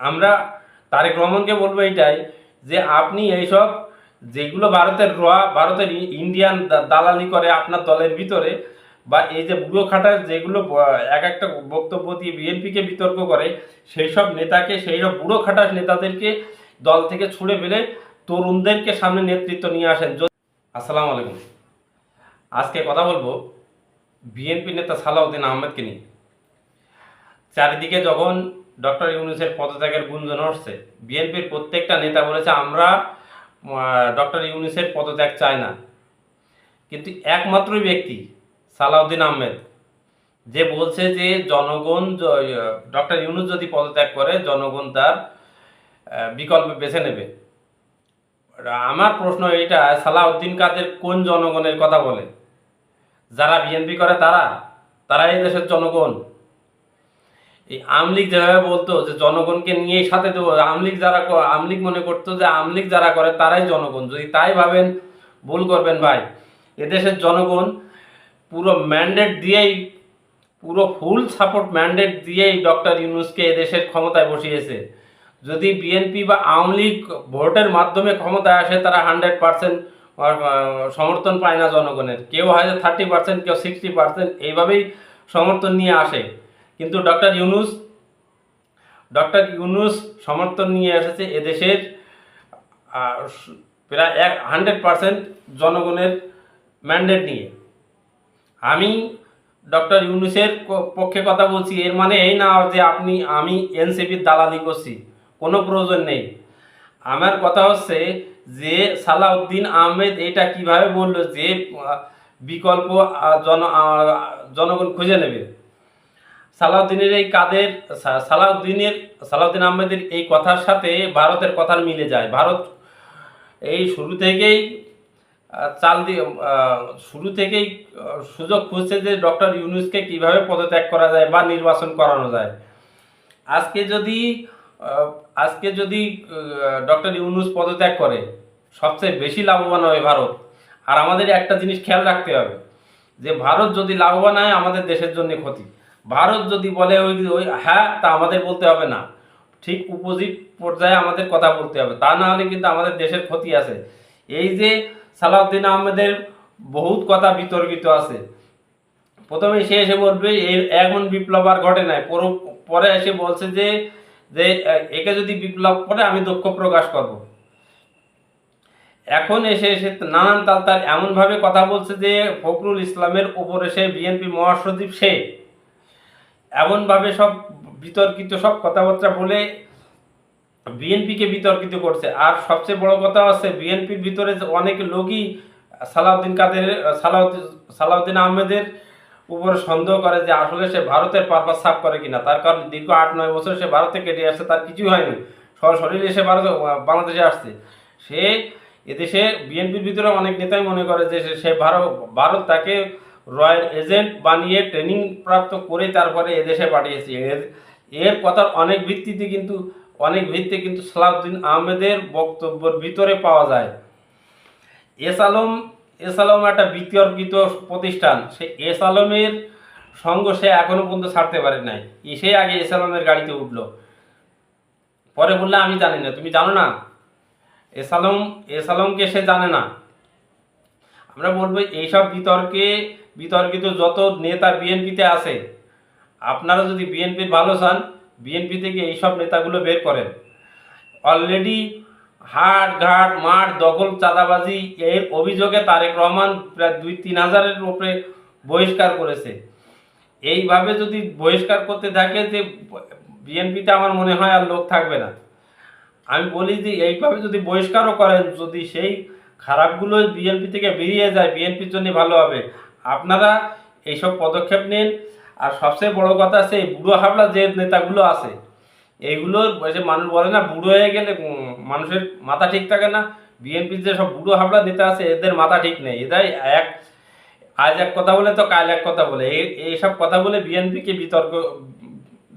আমরা তারেক রহমানকে বলব এইটাই যে আপনি এইসব যেগুলো ভারতের র ভারতের ইন্ডিয়ান দালালি করে আপনার দলের ভিতরে বা এই যে বুড়ো খাটার যেগুলো এক একটা বক্তব্য দিয়ে বিএনপিকে বিতর্ক করে সেই সব নেতাকে সেই সব বুড়ো খাটার নেতাদেরকে দল থেকে ছুড়ে ফেলে তরুণদেরকে সামনে নেতৃত্ব নিয়ে আসেন। আসসালামু আলাইকুম। আজকে কথা বলব বিএনপি নেতা সালাউদ্দিন আহমেদকে নিয়ে। চারিদিকে যখন ডক্টর ইউনুসের পদত্যাগের গুঞ্জন উঠছে। বিএনপির প্রত্যেকটা নেতা বলেছে, আমরা ডক্টর ইউনুসের পদত্যাগ চাই না। কিন্তু একমাত্রই ব্যক্তি সালাউদ্দিন আহমেদ, যে বলছে যে জনগণ ডক্টর ইউনুস যদি পদত্যাগ করে, জনগণ তার বিকল্প বেছে নেবে। আমার প্রশ্ন এইটা, সালাউদ্দিন কাদের কোন জনগণের কথা বলে? যারা বিএনপি করে তারা? তারা এই দেশের জনগণ। এই আমলিগ যেভাবে বলতো যে জনগণকে নিয়ে সাথে দেবো আমলিগ যারা আমলিগ মনে করতো যে আমলিগ যারা করে তারাই জনগণ। যদি তাই ভাবেন, ভুল করবেন ভাই। এদেশের জনগণ পুরো ম্যান্ডেট দিয়েই, পুরো ফুল সাপোর্ট ম্যান্ডেট দিয়েই ডক্টর ইউনুসকে এদেশের ক্ষমতায় বসিয়েছে। যদি বিএনপি বা আওয়ামী লীগ ভোটের মাধ্যমে ক্ষমতায় আসে, তারা হান্ড্রেড পার্সেন্ট সমর্থন পায় না জনগণের। কেউ হয়তো থার্টি পার্সেন্ট কেউ সিক্সটি পার্সেন্ট এইভাবেই সমর্থন নিয়ে আসে। কিন্তু ডক্টর ইউনুস ডক্টর ইউনুস সমর্থন নিয়ে এসেছে এদেশের প্রায় এক, হান্ড্রেড পার্সেন্ট জনগণের ম্যান্ডেট নিয়ে। আমি ডক্টর ইউনুসের পক্ষে কথা বলছি, এর মানে এই না যে আপনি, আমি এনসিপির দালালি করছি, কোনো প্রয়োজন নেই। আমার কথা হচ্ছে যে সালাউদ্দিন আহমেদ এটা কীভাবে বলল যে বিকল্প জন জনগণ খুঁজে নেবে? সালাউদ্দিনের এই কাদের সালাউদ্দিনের, সালাউদ্দিন আহমেদের এই কথার সাথে ভারতের কথার মিলে যায়। ভারত এই শুরু থেকেই চাল দিয়ে শুরু থেকেই সুযোগ খুঁজছে যে ডক্টর ইউনুসকে কীভাবে পদত্যাগ করা যায় বা নির্বাচন করানো যায়। আজকে যদি আজকে যদি ডক্টর ইউনুস পদত্যাগ করে, সবচেয়ে বেশি লাভবান হবে ভারত। আর আমাদের একটা জিনিস খেয়াল রাখতে হবে, যে ভারত যদি লাভবান হয়, আমাদের দেশের জন্য ক্ষতি। ভারত যদি বলে ওই ওই হ্যাঁ তা আমাদের বলতে হবে না। ঠিক উপজিট পর্যায়ে আমাদের কথা বলতে হবে। তা না হলে কিন্তু আমাদের দেশের ক্ষতি আছে। এই যে সালাউদ্দিন আহমেদের বহুত কথা বিতর্কিত আছে। প্রথমে সে এসে বলবে এমন বিপ্লব আর ঘটে নাই। পরে এসে বলছে যে যে, একে যদি বিপ্লব করে আমি দুঃখ প্রকাশ করব। এখন এসে এসে নানান তাল তার এমনভাবে কথা বলছে যে, ফখরুল ইসলামের উপরে সে বিএনপি মহাসচিব সে। এমনভাবে সব বিতর্কিত, সব কথাবার্তা বলে বিএনপিকে বিতর্কিত করছে। আর সবচেয়ে বড় কথা হচ্ছে বিএনপির ভিতরে অনেক লোকই সালাউদ্দিন কাদের সালাউদ্দিন সালাউদ্দিন আহমেদের উপরে সন্দেহ করে যে আসলে সে ভারতের পারপাস সাফ করে কিনা। তার কারণ দীর্ঘ আট, নয় বছর সে ভারতে কেটে আসছে, তার কিছুই হয়নি। সরাসরি এসে ভারত বাংলাদেশে আসছে। সে এদেশে বিএনপির ভিতরে অনেক নেতাই মনে করে যে সে ভারত ভারত তাকে রয়্যাল এজেন্ট বানিয়ে ট্রেনিং প্রাপ্ত করে তারপরে এদেশে পাঠিয়েছে। এর এর কথার অনেক ভিত্তিতে কিন্তু, অনেক ভিত্তি কিন্তু সালাউদ্দিন আহমেদের বক্তব্যের ভিতরে পাওয়া যায়। এস আলম এস আলম একটা বিতর্কিত প্রতিষ্ঠান। সে এস আলমের সঙ্গ সে এখনও পর্যন্ত ছাড়তে পারে নাই। সে আগে এস আলমের গাড়িতে উঠল। পরে বললে, আমি জানি না, তুমি জানো না? এস আলম, এস আলমকে সে জানে না। আমরা বলব, এইসব বিতর্কে বিতর্কিত যত নেতা বিএনপিতে আছে, আপনারা যদি বিএনপির ভালো চান, বিএনপি থেকে এইসব নেতাগুলো বের করেন। অলরেডি হাট ঘাট মাঠ দখল চাঁদাবাজি, এর অভিযোগে তারেক রহমান প্রায় দুই তিন হাজারের উপরে বহিষ্কার করেছে। এইভাবে যদি বহিষ্কার করতে থাকে যে, বিএনপিতে আমার মনে হয় আর লোক থাকবে না। আমি বলি যে, এইভাবে যদি বহিষ্কারও করেন, যদি সেই খারাপগুলো বিএনপি থেকে বেরিয়ে যায়, বিএনপির জন্য ভালো হবে। আপনারা এইসব পদক্ষেপ নিন। আর সবচেয়ে বড় কথা আছে, এই বুড়ো হাবলা যে নেতাগুলো আছে এইগুলোর যে মানুষ বলে না, বুড়ো হয়ে গেলে মানুষের মাথা ঠিক থাকে না। বিএনপির যে সব বুড়ো হাবলা নেতা আছে, এদের মাথা ঠিক নেই। এরাই এক, আজ এক কথা বলে তো কাল এক কথা বলে। এই, এইসব কথা বলে বিএনপিকে বিতর্ক,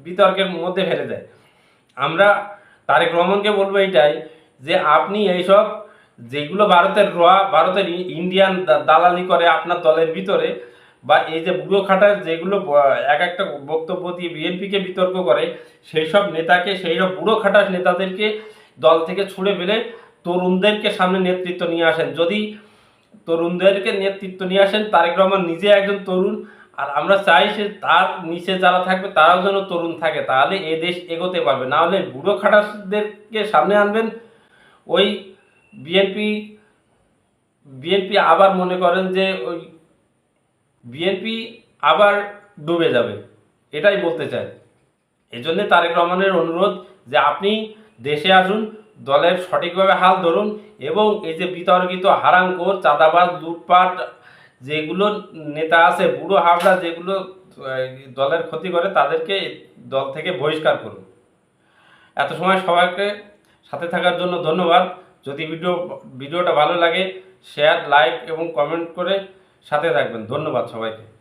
বিতর্কের মধ্যে ফেলে দেয়। আমরা তারেক রহমানকে বলব এইটাই যে, আপনি এইসব যেগুলো ভারতের র, ভারতের ইন্ডিয়ান দালালি করে আপনার দলের ভিতরে, বা এই যে বুড়ো খাটার যেগুলো এক একটা বক্তব্য দিয়ে বিএনপিকে বিতর্ক করে সেই সব নেতাকে সেই সব বুড়ো খাটার নেতাদেরকে দল থেকে ছুড়ে ফেলে তরুণদেরকে সামনে নেতৃত্ব নিয়ে আসেন। যদি তরুণদেরকে নেতৃত্ব নিয়ে আসেন, তারেক রহমান নিজে একজন তরুণ, আর আমরা চাই সে তার নিচে যারা থাকবে, তারাও যেন তরুণ থাকে, তাহলে এ দেশ এগোতে পারবে। না হলে বুড়ো খাটাসদেরকে সামনে আনবেন ওই বিএনপি বিএনপি আবার মনে করেন যে ওই বিএনপি আবার ডুবে যাবে। এটাই বলতে চাই। এজন্য তারেক রহমানের অনুরোধ যে আপনি দেশে আসুন, দলের সঠিকভাবে হাল ধরুন এবং এই যে বিতর্কিত হারাঙ্কর চাঁদাবাজ, লুটপাট যেগুলো নেতা আছে, বুড়ো হাবড়া যেগুলো দলের ক্ষতি করে তাদেরকে দল থেকে বহিষ্কার করুন। এত সময় সবাইকে সাথে থাকার জন্য ধন্যবাদ। যদি ভিডিও ভিডিওটা ভালো লাগে শেয়ার লাইক এবং কমেন্ট করে সাথে থাকবেন। ধন্যবাদ সবাইকে।